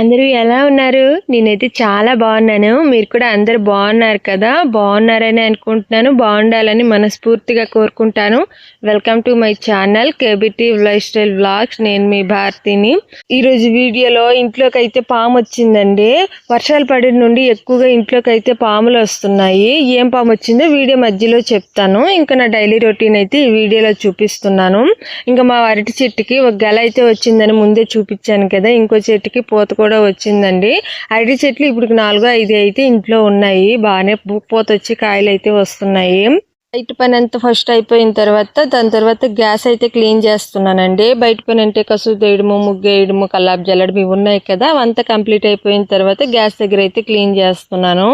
అందరూ ఎలా ఉన్నారు? నేనైతే చాలా బాగున్నాను. మీరు కూడా అందరూ బాగున్నారు కదా? బాగున్నారని అనుకుంటున్నాను. బాగుండాలని మనస్ఫూర్తిగా కోరుకుంటాను. Welcome to my channel KBT lifestyle vlogs నేను మీ భారతిని. ఈరోజు వీడియోలో ఇంట్లోకి అయితే పాము వచ్చిందండి. వర్షాలు పడిన నుండి ఎక్కువగా ఇంట్లోకి అయితే పాములు వస్తున్నాయి. ఏం పాము వచ్చిందో వీడియో మధ్యలో చెప్తాను. ఇంకా నా డైలీ రొటీన్ అయితే ఈ వీడియోలో చూపిస్తున్నాను. ఇంకా మా అరటి చెట్టుకి ఒక గెల అయితే వచ్చిందని ముందే చూపించాను కదా. ఇంకో చెట్టుకి పూత కూడా వచ్చిందండి. అరటి చెట్లు ఇప్పుడు నాలుగు ఐదు అయితే ఇంట్లో ఉన్నాయి. బాగానే పూ- పూత వచ్చి కాయలు అయితే వస్తున్నాయి. బయట పని అంతా ఫస్ట్ అయిపోయిన తర్వాత దాని తర్వాత గ్యాస్ అయితే క్లీన్ చేస్తున్నానండి. బయట పని అంటే కసు వేయడము ముగ్గు వేయడము కల్లాపు జల్లడం ఇవి ఉన్నాయి కదా అవంతా కంప్లీట్ అయిపోయిన తర్వాత గ్యాస్ దగ్గర అయితే క్లీన్ చేస్తున్నాను.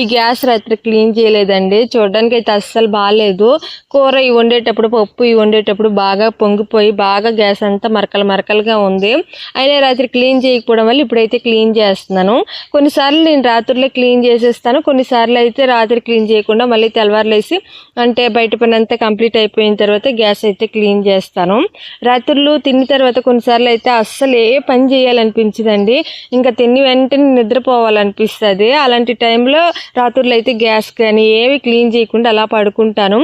ఈ గ్యాస్ రాత్రి క్లీన్ చేయలేదండి. చూడడానికి అయితే అస్సలు బాగాలేదు కూర ఇవి వండేటప్పుడు పప్పు ఇవి వండేటప్పుడు బాగా పొంగిపోయి బాగా గ్యాస్ అంతా మరకలు మరకలుగా ఉంది. అయినా రాత్రి క్లీన్ చేయకపోవడం వల్ల ఇప్పుడైతే క్లీన్ చేస్తున్నాను. కొన్నిసార్లు నేను రాత్రులే క్లీన్ చేసేస్తాను. కొన్నిసార్లు అయితే రాత్రి క్లీన్ చేయకుండా మళ్ళీ తెల్లవారులేసి అంటే బయట పని అంతా కంప్లీట్ అయిపోయిన తర్వాత గ్యాస్ అయితే క్లీన్ చేస్తాను. రాత్రులు తిన్న తర్వాత కొన్నిసార్లు అయితే అస్సలు ఏ పని చేయాలనిపించదండి. ఇంకా తిని వెంటనే నిద్రపోవాలనిపిస్తుంది. అలాంటి టైంలో రాత్రులు అయితే గ్యాస్ కానీ ఏవి క్లీన్ చేయకుండా అలా పడుకుంటాను.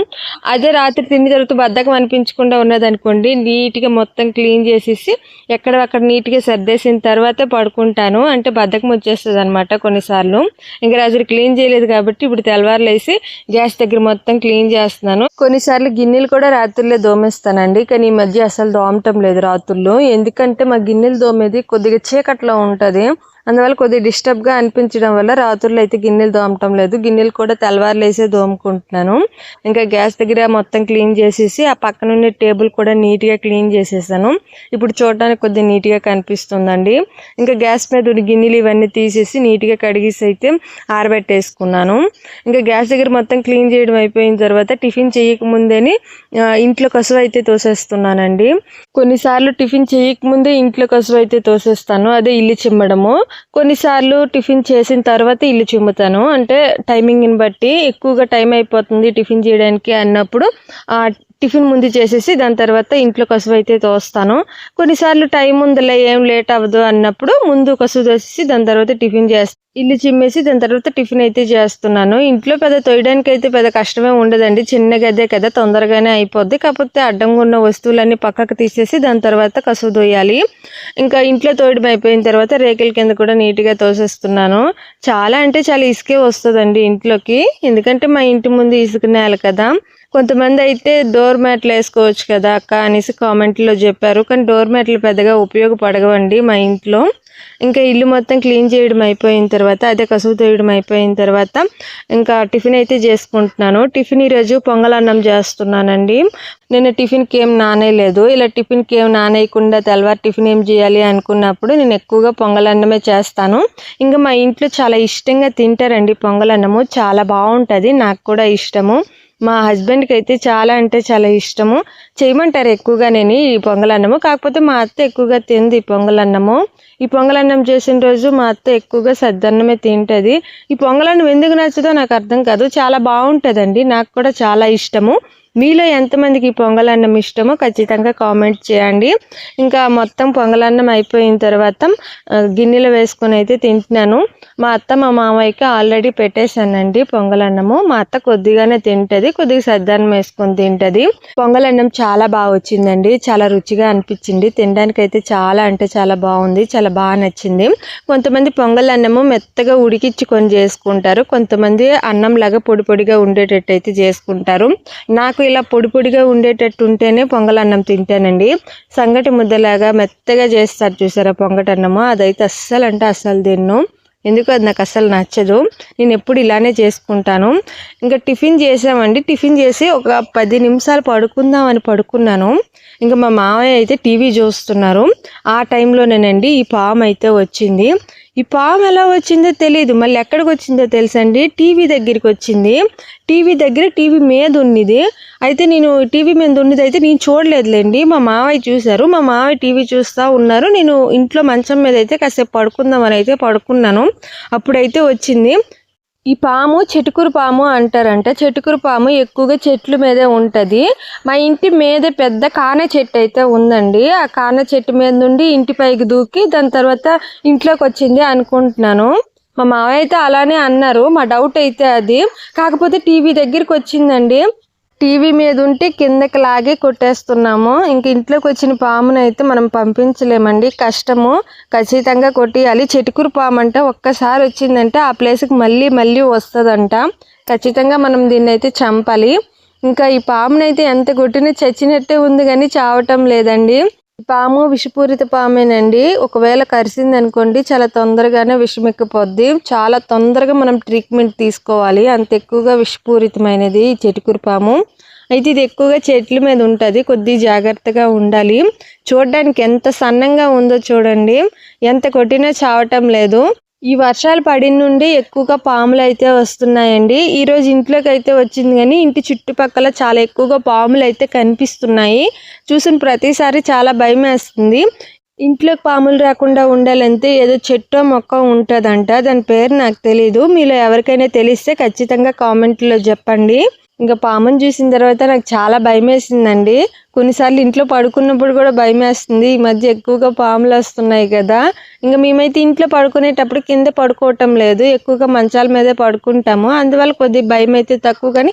అదే రాత్రి తిన్న తర్వాత బద్ధకం అనిపించకుండా ఉన్నదనుకోండి నీట్గా మొత్తం క్లీన్ చేసేసి ఎక్కడ అక్కడ నీట్గా సర్దేసిన తర్వాత పడుకుంటాను. అంటే బద్ధకం వచ్చేస్తుంది అనమాట కొన్నిసార్లు. ఇంకా రాత్రి క్లీన్ చేయలేదు కాబట్టి ఇప్పుడు తెల్లవారులేసి గ్యాస్ దగ్గర మొత్తం క్లీన్ చేస్తున్నాను. కొన్నిసార్లు గిన్నెలు కూడా రాత్రులే దోమేస్తానండి. కానీ ఈ మధ్య అసలు దోమటం లేదు రాత్రుల్లో. ఎందుకంటే మా గిన్నెలు దోమేది కొద్దిగా చీకట్లో ఉంటుంది. అందువల్ల కొద్దిగా డిస్టర్బ్గా అనిపించడం వల్ల రాత్రులు అయితే గిన్నెలు దోమటం లేదు. గిన్నెలు కూడా తెల్లవారులేసే దోముకుంటున్నాను ఇంకా గ్యాస్ దగ్గర మొత్తం క్లీన్ చేసేసి ఆ పక్కన ఉన్న టేబుల్ కూడా నీట్గా క్లీన్ చేసేసాను. ఇప్పుడు చూడడానికి కొద్దిగా నీట్గా కనిపిస్తుందండి. ఇంకా గ్యాస్ మీద ఉన్న గిన్నెలు ఇవన్నీ తీసేసి నీట్గా కడిగేసి అయితే ఆరబెట్టేసుకున్నాను. ఇంకా గ్యాస్ దగ్గర మొత్తం క్లీన్ చేయడం అయిపోయిన తర్వాత టిఫిన్ చేయకముందేని ఇంట్లో కసువు అయితే తోసేస్తున్నానండి. కొన్నిసార్లు టిఫిన్ చేయకముందే ఇంట్లో కసువు అయితే తోసేస్తాను. అదే ఇల్లు చిమ్మడము. కొన్నిసార్లు టిఫిన్ చేసిన తర్వాత ఇల్లు చిమ్ముతాను. అంటే టైమింగ్ని బట్టి ఎక్కువగా టైం అయిపోతుంది టిఫిన్ చేయడానికి అన్నప్పుడు. ఆ టిఫిన్ ముందు చేసేసి దాని తర్వాత ఇంట్లో కసువు అయితే తోస్తాను. కొన్నిసార్లు టైం ఉందిలే ఏం లేట్ అవ్వదు అన్నప్పుడు ముందు కసువు తోసేసి దాని తర్వాత టిఫిన్ చేస్తాను ఇల్లు చిమ్మేసి దాని తర్వాత టిఫిన్ అయితే చేస్తున్నాను. ఇంట్లో పెద్ద తోయడానికి అయితే పెద్ద కష్టమే ఉండదండి. చిన్న గదే కదా తొందరగానే అయిపోద్ది. కాకపోతే అడ్డంగా ఉన్న వస్తువులన్నీ పక్కకు తీసేసి దాని తర్వాత కసువు తోయాలి. ఇంకా ఇంట్లో తోయడం అయిపోయిన తర్వాత రేకుల కింద కూడా నీట్గా తోసేస్తున్నాను. చాలా అంటే చాలా ఇసుకే వస్తుందండి ఇంట్లోకి. ఎందుకంటే మా ఇంటి ముందు ఇసుక నేల కదా. కొంతమంది అయితే డోర్ మ్యాట్లు వేసుకోవచ్చు కదా అక్క అనేసి కామెంట్లో చెప్పారు. కానీ డోర్ మ్యాట్లు పెద్దగా ఉపయోగపడవండి మా ఇంట్లో. ఇంకా ఇల్లు మొత్తం క్లీన్ చేయడం అయిపోయిన తర్వాత అదే కసువు తోయడం అయిపోయిన తర్వాత ఇంకా టిఫిన్ అయితే చేసుకుంటున్నాను. టిఫిన్ ఈరోజు పొంగలన్నం చేస్తున్నానండి. నేను టిఫిన్కి ఏం నానేయలేదు ఇలా టిఫిన్కి ఏం నానేయకుండా తెల్లవారు టిఫిన్ ఏం చేయాలి అనుకున్నప్పుడు నేను ఎక్కువగా పొంగల్ అన్నమే చేస్తాను. ఇంకా మా ఇంట్లో చాలా ఇష్టంగా తింటారండి పొంగలన్నము చాలా బాగుంటుంది. నాకు కూడా ఇష్టము. మా హస్బెండ్కి అయితే చాలా అంటే చాలా ఇష్టము. చేయమంటారు ఎక్కువగా నేను ఈ పొంగలన్నము కాకపోతే మా అత్త ఎక్కువగా తింది ఈ పొంగలన్నము ఈ పొంగలన్నం చేసిన రోజు మా అత్త ఎక్కువగా సద్దన్నమే తింటుంది. ఈ పొంగలన్నం ఎందుకు నచ్చదో నాకు అర్థం కాదు. చాలా బాగుంటుందండి. నాకు కూడా చాలా ఇష్టము. మీలో ఎంతమందికి పొంగలన్నం ఇష్టమో ఖచ్చితంగా కామెంట్ చేయండి. ఇంకా మొత్తం పొంగలన్నం అయిపోయిన తర్వాత గిన్నెలో వేసుకొని అయితే తింటున్నాను. మా అత్త మా మామయ్యకి ఆల్రెడీ పెట్టేశానండి పొంగలన్నము. మా అత్త కొద్దిగానే తింటది కొద్దిగా సద్దన్నం వేసుకొని తింటది. పొంగలన్నం చాలా బాగా వచ్చిందండి. చాలా రుచిగా అనిపించింది. తినడానికి అయితే చాలా అంటే చాలా బాగుంది చాలా బాగా నచ్చింది. కొంతమంది పొంగలన్నము మెత్తగా ఉడికించుకొని చేసుకుంటారు. కొంతమంది అన్నం లాగా పొడి పొడిగా ఉండేటట్టు అయితే చేసుకుంటారు. నాకు ఇలా పొడి పొడిగా ఉండేటట్టు ఉంటేనే పొంగలన్నం తింటానండి. సంగటి ముద్దలాగా మెత్తగా చేస్తారు చూసారా పొంగటన్నము. అదైతే అస్సలు అంటే అస్సలు తిన్ను. ఎందుకు? అది నాకు అస్సలు నచ్చదు. నేను ఎప్పుడు ఇలానే చేసుకుంటాను. ఇంకా టిఫిన్ చేసామండి. టిఫిన్ చేసి ఒక పది నిమిషాలు పడుకుందాం అని పడుకున్నాను. ఇంకా మా మామయ్య అయితే టీవీ చూస్తున్నారు. ఆ టైంలోనేనండి ఈ పాము అయితే వచ్చింది. ఈ పాము ఎలా వచ్చిందో తెలియదు. మళ్ళీ ఎక్కడికి వచ్చిందో తెలుసండి. టీవీ దగ్గరికి వచ్చింది. టీవీ దగ్గర టీవీ మీద ఉన్నది. అయితే నేను టీవీ మీద ఉన్నది అయితే నేను చూడలేదులేండి. మా మావయ్య చూశారు. మా మావయ్య టీవీ చూస్తూ ఉన్నారు. నేను ఇంట్లో మంచం మీద అయితే కాసేపు పడుకుందామని అయితే పడుకున్నాను. అప్పుడైతే వచ్చింది. ఈ పాము చెటుకురు పాము అంటారంట. చెటుకురు పాము ఎక్కువగా చెట్ల మీదే ఉంటుంది. మా ఇంటి మీద పెద్ద కాన చెట్టు అయితే ఉందండి. ఆ కాన చెట్టు మీద నుండి ఇంటి పైకి దూకి దాని తర్వాత ఇంట్లోకి వచ్చింది అనుకుంటున్నాను. మా మావయ్య అయితే అలానే అన్నారు. మా డౌట్ అయితే అది. కాకపోతే టీవీ దగ్గరికి వచ్చిందండి. టీవీ మీద ఉంటే కిందకి లాగి కొట్టేస్తున్నాము. ఇంక ఇంట్లోకి వచ్చిన పామును అయితే మనం పంపించలేమండి. కష్టము. ఖచ్చితంగా కొట్టేయాలి. చెటుకురు పాము అంటే ఒక్కసారి వచ్చిందంటే ఆ ప్లేస్కి మళ్ళీ మళ్ళీ వస్తుందంట. ఖచ్చితంగా మనం దీన్ని అయితే చంపాలి. ఇంకా ఈ పామునైతే ఎంత కొట్టినా చచ్చినట్టే ఉంది కానీ చావటం లేదండి. పాము విషపూరిత పామేనండి. ఒకవేళ కరిసింది అనుకోండి చాలా తొందరగానే విషం ఎక్కిపోద్ది చాలా తొందరగా మనం ట్రీట్మెంట్ తీసుకోవాలి. అంత ఎక్కువగా విషపూరితమైనది చెటుకురు పాము. అయితే ఇది ఎక్కువగా చెట్ల మీద ఉంటుంది. కొద్ది జాగ్రత్తగా ఉండాలి. చూడడానికి ఎంత సన్నంగా ఉందో చూడండి. ఎంత కొట్టినా చావటం లేదు. ఈ వర్షాలు పడిన నుండి ఎక్కువగా పాములు అయితే వస్తున్నాయండి. ఈరోజు ఇంట్లోకి అయితే వచ్చింది కానీ ఇంటి చుట్టుపక్కల చాలా ఎక్కువగా పాములు అయితే కనిపిస్తున్నాయి. చూసిన ప్రతిసారి చాలా భయం వేస్తుంది. ఇంట్లోకి పాములు రాకుండా ఉండాలంటే ఏదో చెట్టు మొక్క ఉంటుందంట. దాని పేరు నాకు తెలీదు. మీలో ఎవరికైనా తెలిస్తే ఖచ్చితంగా కామెంట్లో చెప్పండి. ఇంకా పాముని చూసిన తర్వాత నాకు చాలా భయం వేసిందండి కొన్నిసార్లు ఇంట్లో పడుకున్నప్పుడు కూడా భయం వేస్తుంది ఈ మధ్య ఎక్కువగా పాములు వస్తున్నాయి కదా. ఇంకా మేమైతే ఇంట్లో పడుకునేటప్పుడు కింద పడుకోవటం లేదు. ఎక్కువగా మంచాల మీదే పడుకుంటాము. అందువల్ల కొద్దిగా భయం అయితే తక్కువ కానీ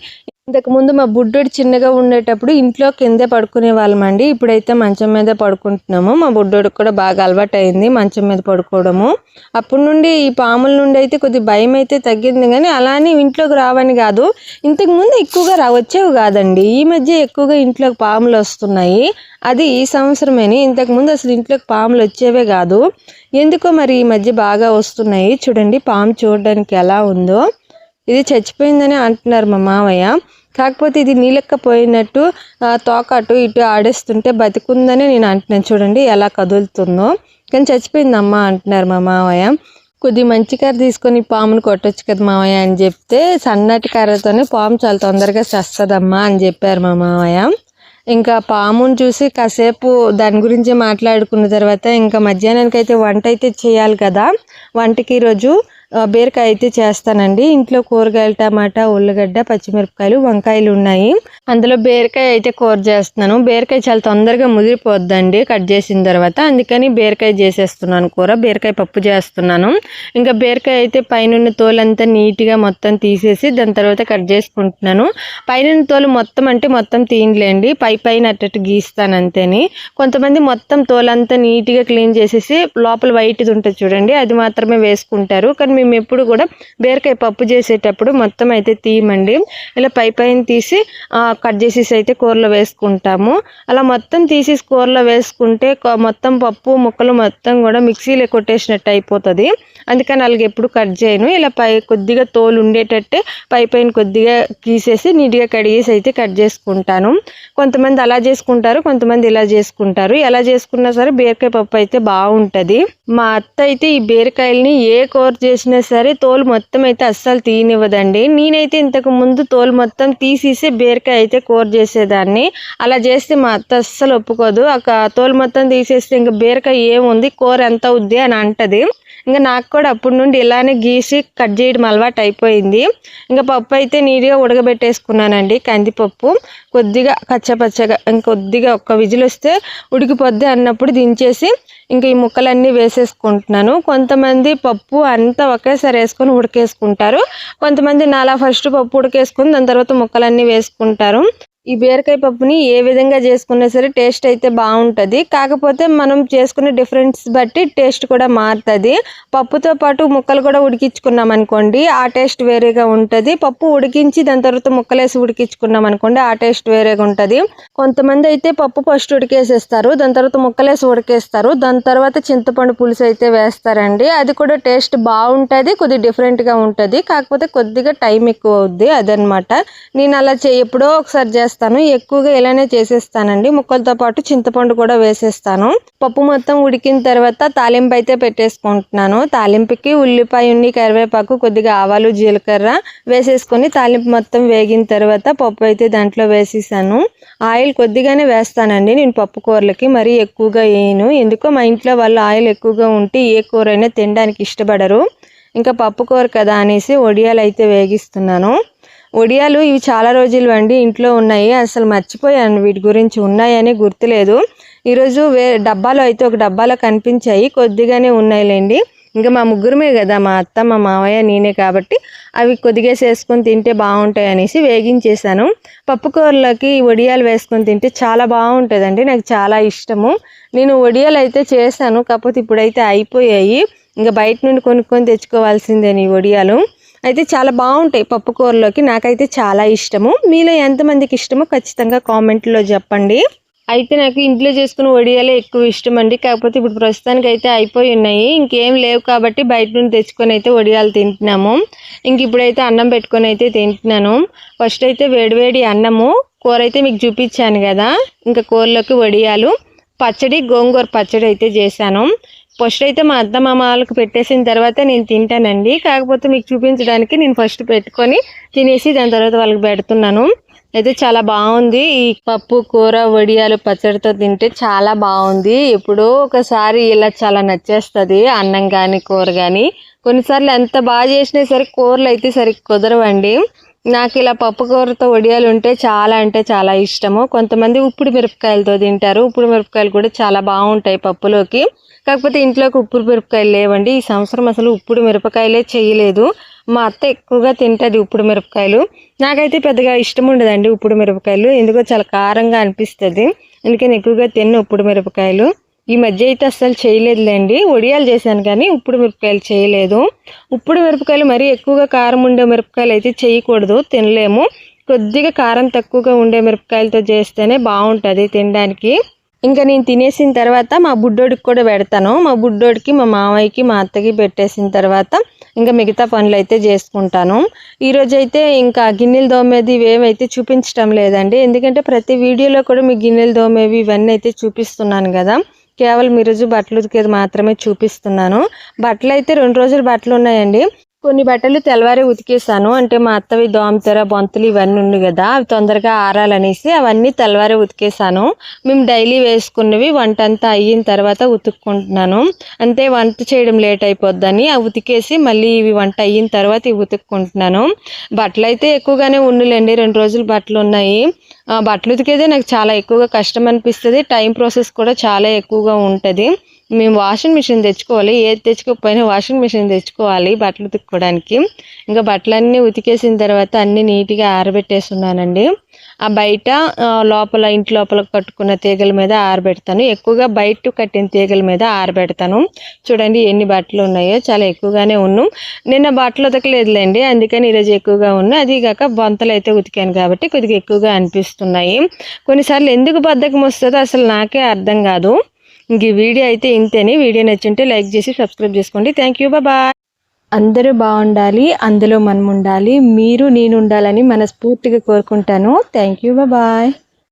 ఇంతకు ముందు మా బుడ్డోడు చిన్నగా ఉండేటప్పుడు ఇంట్లో కిందే పడుకునే వాళ్ళమండి ఇప్పుడైతే మంచం మీద పడుకుంటున్నాము. మా బుడ్డోడికి కూడా బాగా అలవాటు అయింది మంచం మీద పడుకోవడము. అప్పటి నుండి ఈ పాముల నుండి అయితే కొద్ది భయం అయితే తగ్గింది కానీ అలానే ఇంట్లోకి రావని కాదు. ఇంతకు ముందు ఎక్కువగా రా వచ్చేవి కాదండి. ఈ మధ్య ఎక్కువగా ఇంట్లోకి పాములు వస్తున్నాయి. అది ఈ సంవత్సరమేని ఇంతకు ముందు అసలు ఇంట్లోకి పాములు వచ్చేవే కాదు. ఎందుకో మరి ఈ మధ్య బాగా వస్తున్నాయి. చూడండి పాము చూడడానికి ఎలా ఉందో. ఇది చచ్చిపోయిందని అంటున్నారు మా మావయ్య. కాకపోతే ఇది నీలెక్క పోయినట్టు తోక అటు ఇటు ఆడేస్తుంటే బతికుందని నేను అంటున్నాను. చూడండి ఎలా కదులుతుందో. కానీ చచ్చిపోయిందమ్మా అంటున్నారు మా మావయ్య. కొద్ది మంచి కర్ర తీసుకొని పామును కొట్టొచ్చు కదా మావయ్య అని చెప్తే సన్నటి కర్రతోనే పాము చాలా తొందరగా చస్తుందమ్మా అని చెప్పారు మా మావయ్య. ఇంకా పాముని చూసి కాసేపు దాని గురించి మాట్లాడుకున్న తర్వాత ఇంకా మధ్యాహ్నానికి అయితే వంట అయితే చేయాలి కదా. వంటకి ఈరోజు బీరకాయ అయితే చేస్తానండి. ఇంట్లో కూరగాయలు టమాటా ఉల్లిగడ్డ పచ్చిమిరపకాయలు వంకాయలు ఉన్నాయి. అందులో బీరకాయ అయితే కూర చేస్తున్నాను. బీరకాయ చాలా తొందరగా ముదిరిపోద్దండి కట్ చేసిన తర్వాత. అందుకని బీరకాయ చేసేస్తున్నాను కూర. బీరకాయ పప్పు చేస్తున్నాను. ఇంకా బీరకాయ అయితే పైన తోలంతా నీట్గా మొత్తం తీసేసి దాని తర్వాత కట్ చేసుకుంటున్నాను. పైన తోలు మొత్తం అంటే మొత్తం తీయలేండి పై పైన అట్టట్టు గీస్తాను అంతేని. కొంతమంది మొత్తం తోలంతా నీట్గా క్లీన్ చేసేసి లోపల వైట్ది ఉంటుంది చూడండి. అది మాత్రమే వేసుకుంటారు. కానీ మేము ఎప్పుడు కూడా బీరకాయ పప్పు చేసేటప్పుడు మొత్తం అయితే తీయమండి. ఇలా పై పైన తీసి కట్ చేసేసి అయితే కూరలో వేసుకుంటాము. అలా మొత్తం తీసి కూరలో వేసుకుంటే మొత్తం పప్పు ముక్కలు మొత్తం కూడా మిక్సీలో కొట్టేసినట్టు అయిపోతుంది. అందుకని అలాగే ఎప్పుడు కట్ చేయను. ఇలా పై కొద్దిగా తోలు ఉండేటట్టే పై పైన కొద్దిగా గీసేసి నీట్గా కడిగేసి అయితే కట్ చేసుకుంటాను. కొంతమంది అలా చేసుకుంటారు కొంతమంది ఇలా చేసుకుంటారు. ఎలా చేసుకున్నా సరే బీరకాయ పప్పు అయితే బాగుంటుంది. మా అత్త అయితే ఈ బీరకాయలని ఏ కూర చేసినా సరే తోలు మొత్తం అయితే అస్సలు తీయనివ్వదండి. నేనైతే ఇంతకు ముందు తోలు మొత్తం తీసేసి బీరకాయ అయితే కూర చేసేదాన్ని. అలా చేస్తే మా అత్త అస్సలు ఒప్పుకోదు. ఒక తోలు మొత్తం తీసేస్తే ఇంకా బీరకాయ ఏముంది? కూర ఎంత అవుద్ది అని అంటది. ఇంకా నాకు కూడా అప్పటి నుండి ఇలానే గీసి కట్ చేయడం అలవాటు అయిపోయింది. ఇంకా పప్పు అయితే నీట్గా ఉడకబెట్టేసుకున్నానండి కందిపప్పు. కొద్దిగా కచ్చపచ్చగా ఇంకొద్దిగా ఒక్క విజిల్ వస్తే ఉడికిపోద్ది అన్నప్పుడు దించేసి ఇంకా ఈ ముక్కలన్నీ వేసేసుకుంటున్నాను. కొంతమంది పప్పు అంతా ఒకేసారి వేసుకొని ఉడికేసుకుంటారు. కొంతమంది నాలా ఫస్ట్ పప్పు ఉడికేసుకుని దాని తర్వాత ముక్కలన్నీ వేసుకుంటారు. ఈ బీరకాయ పప్పుని ఏ విధంగా చేసుకున్నా సరే టేస్ట్ అయితే బాగుంటుంది. కాకపోతే మనం చేసుకునే డిఫరెన్స్ బట్టి టేస్ట్ కూడా మారుతుంది. పప్పుతో పాటు ముక్కలు కూడా ఉడికించుకున్నాం అనుకోండి ఆ టేస్ట్ వేరేగా ఉంటుంది. పప్పు ఉడికించి దాని తర్వాత ముక్కలేసి ఉడికించుకున్నాం అనుకోండి ఆ టేస్ట్ వేరేగా ఉంటుంది. కొంతమంది అయితే పప్పు ఫస్ట్ ఉడికేసేస్తారు దాని తర్వాత ముక్కలేసి ఉడికేస్తారు దాని తర్వాత చింతపండు పులుసు అయితే వేస్తారండి. అది కూడా టేస్ట్ బాగుంటుంది కొద్దిగా డిఫరెంట్గా ఉంటుంది. కాకపోతే కొద్దిగా టైం ఎక్కువ అవుద్ది అదనమాట. నేను అలా చే ఎప్పుడో ఒకసారి చేస్తాను. ఎక్కువగా ఇలానే చేసేస్తానండి. ముక్కలతో పాటు చింతపండు కూడా వేసేస్తాను. పప్పు మొత్తం ఉడికిన తర్వాత తాలింపు అయితే పెట్టేసుకుంటున్నాను. తాలింపుకి ఉల్లిపాయ ఉండి కరివేపాకు కొద్దిగా ఆవాలు జీలకర్ర వేసేసుకొని తాలింపు మొత్తం వేగిన తర్వాత పప్పు అయితే దాంట్లో వేసేసాను. ఆయిల్ కొద్దిగానే వేస్తానండి నేను పప్పు కూరలకి. మరీ ఎక్కువగా వేయను. ఎందుకో మా ఇంట్లో వాళ్ళు ఆయిల్ ఎక్కువగా ఉంటే ఏ కూర అయినా తినడానికి ఇష్టపడరు. ఇంకా పప్పు కూర కదా అనేసి వడియాలు అయితే వేగిస్తున్నాను. వడియాలు ఇవి చాలా రోజులు అండి ఇంట్లో ఉన్నాయి. అసలు మర్చిపోయాను. వీటి గురించి ఉన్నాయని గుర్తులేదు. ఈరోజు వే డబ్బాలో అయితే ఒక డబ్బాలో కనిపించాయి. కొద్దిగానే ఉన్నాయిలేండి. ఇంకా మా ముగ్గురమే కదా మా అత్త మా మావయ్య నేనే కాబట్టి అవి కొద్దిగా వేసుకొని తింటే బాగుంటాయి అనేసి వేగించేసాను పప్పుకూరలోకి వడియాలు వేసుకొని తింటే చాలా బాగుంటుందండి. నాకు చాలా ఇష్టము. నేను వడియాలు అయితే చేశాను. కాకపోతే ఇప్పుడైతే అయిపోయాయి. ఇంకా బయట నుండి కొనుక్కొని తెచ్చుకోవాల్సిందే నీ వడియాలు అయితే చాలా బాగుంటాయి పప్పు కూరలోకి. నాకైతే చాలా ఇష్టము. మీలో ఎంతమందికి ఇష్టమో ఖచ్చితంగా కామెంట్లో చెప్పండి. అయితే నాకు ఇంట్లో చేసుకున్న వడియాలే ఎక్కువ ఇష్టం అండి కాకపోతే ఇప్పుడు ప్రస్తుతానికి అయితే అయిపోయి ఉన్నాయి. ఇంకేం లేవు కాబట్టి బయట నుండి తెచ్చుకొని అయితే వడియాలు తింటున్నాము. ఇంక ఇప్పుడైతే అన్నం పెట్టుకొని అయితే తింటున్నాను. ఫస్ట్ అయితే వేడివేడి అన్నము. కూర అయితే మీకు చూపించాను కదా. ఇంకా కూరలోకి వడియాలు. పచ్చడి గోంగూర పచ్చడి అయితే చేశాను. ఫస్ట్ అయితే మా అత్త మామ వాళ్ళకి పెట్టేసిన తర్వాత నేను తింటానండి. కాకపోతే మీకు చూపించడానికి నేను ఫస్ట్ పెట్టుకొని తినేసి దాని తర్వాత వాళ్ళకి పెడుతున్నాను. అయితే చాలా బాగుంది. ఈ పప్పు కూర వడియాలు పచ్చడితో తింటే చాలా బాగుంది. ఎప్పుడో ఒకసారి ఇలా చాలా నచ్చేస్తుంది. అన్నం కానీ కూర కానీ కొన్నిసార్లు ఎంత బాగా చేసినా సరే కూరలు అయితే సరిగ్గా కుదరవండి. నాకు ఇలా పప్పు కూరతో వడియాలు ఉంటే చాలా అంటే చాలా ఇష్టము. కొంతమంది ఉప్పుడు మిరపకాయలతో తింటారు. ఉప్పుడు మిరపకాయలు కూడా చాలా బాగుంటాయి పప్పులోకి. కాకపోతే ఇంట్లోకి ఉప్పుడు మిరపకాయలు లేవండి. ఈ సంవత్సరం అసలు ఉప్పుడు మిరపకాయలే చేయలేదు. మా అత్త ఎక్కువగా తింటుంది ఉప్పుడు మిరపకాయలు. నాకైతే పెద్దగా ఇష్టం ఉండదండి ఉప్పుడు మిరపకాయలు. ఎందుకో చాలా కారంగా అనిపిస్తుంది. అందుకని ఎక్కువగా తిన్న ఉప్పుడు మిరపకాయలు. ఈ మధ్య అయితే అస్సలు చేయలేదులేండి. వడియాలు చేశాను కానీ ఉప్పుడు మిరపకాయలు చేయలేదు. ఉప్పుడు మిరపకాయలు మరీ ఎక్కువగా కారం ఉండే మిరపకాయలు అయితే చేయకూడదు. తినలేము. కొద్దిగా కారం తక్కువగా ఉండే మిరపకాయలతో చేస్తేనే బాగుంటుంది తినడానికి. ఇంకా నేను తినేసిన తర్వాత మా బుడ్డోడికి కూడా పెడతాను. మా బుడ్డోడికి మా మామయ్యకి మా అత్తకి పెట్టేసిన తర్వాత ఇంకా మిగతా పనులు అయితే చేసుకుంటాను. ఈరోజు అయితే ఇంకా గిన్నెలు దోమేది ఇవేమైతే చూపించడం లేదండి. ఎందుకంటే ప్రతి వీడియోలో కూడా మీ గిన్నెలు దోమేవి ఇవన్నీ అయితే చూపిస్తున్నాను కదా. కేవలం ఈరోజు బట్టలు ఉతికేది మాత్రమే చూపిస్తున్నాను. బట్టలు అయితే రెండు రోజులు బట్టలు ఉన్నాయండి. కొన్ని బట్టలు తెల్లవారి ఉతికేసాను అంటే మా అత్తవి దోమతెర బొంతలు ఇవన్నీ ఉన్నాయి కదా అవి తొందరగా ఆరాలనేసి అవన్నీ తెల్లవారి ఉతికేసాను మేము డైలీ వేసుకున్నవి వంట అంతా అయిన తర్వాత ఉతుక్కుంటున్నాను. అంటే వంట చేయడం లేట్ అయిపోద్దని అవి ఉతికేసి మళ్ళీ ఇవి వంట అయిన తర్వాత ఇవి ఉతుక్కుంటున్నాను. బట్టలు అయితే ఎక్కువగానే ఉండులేండి రెండు రోజులు బట్టలు ఉన్నాయి. బట్టలు ఉతికేదే నాకు చాలా ఎక్కువగా కష్టం అనిపిస్తుంది. టైం ప్రాసెస్ కూడా చాలా ఎక్కువగా ఉంటుంది. మేము వాషింగ్ మిషన్ తెచ్చుకోవాలి. ఏది తెచ్చుకోకపోయినా వాషింగ్ మిషన్ తెచ్చుకోవాలి బట్టలు ఉతుక్కోవడానికి. ఇంకా బట్టలన్నీ ఉతికేసిన తర్వాత అన్నీ నీట్గా ఆరబెట్టేస్తున్నానండి. ఆ బయట లోపల ఇంటి లోపల కట్టుకున్న తీగల మీద ఆరబెడతాను. ఎక్కువగా బయట కట్టిన తీగల మీద ఆరబెడతాను. చూడండి ఎన్ని బట్టలు ఉన్నాయో. చాలా ఎక్కువగానే ఉన్నాం. నిన్న బట్టలు ఉతకలేదులేండి. అందుకని ఈరోజు ఎక్కువగా ఉన్నాయి అది కాక బొంతలు అయితే ఉతికాను కాబట్టి కొద్దిగా ఎక్కువగా అనిపిస్తున్నాయి. కొన్నిసార్లు ఎందుకు బద్దకం వస్తుందో అసలు నాకే అర్థం కాదు. ఇంక ఈ వీడియో అయితే ఇంతేని. వీడియో నచ్చింటే లైక్ చేసి సబ్స్క్రైబ్ చేసుకోండి. థ్యాంక్ యూ బాయ్ అందరూ బాగుండాలి అందులో మనం ఉండాలి మీరు నేను ఉండాలని మనస్ఫూర్తిగా కోరుకుంటాను. Thank you bye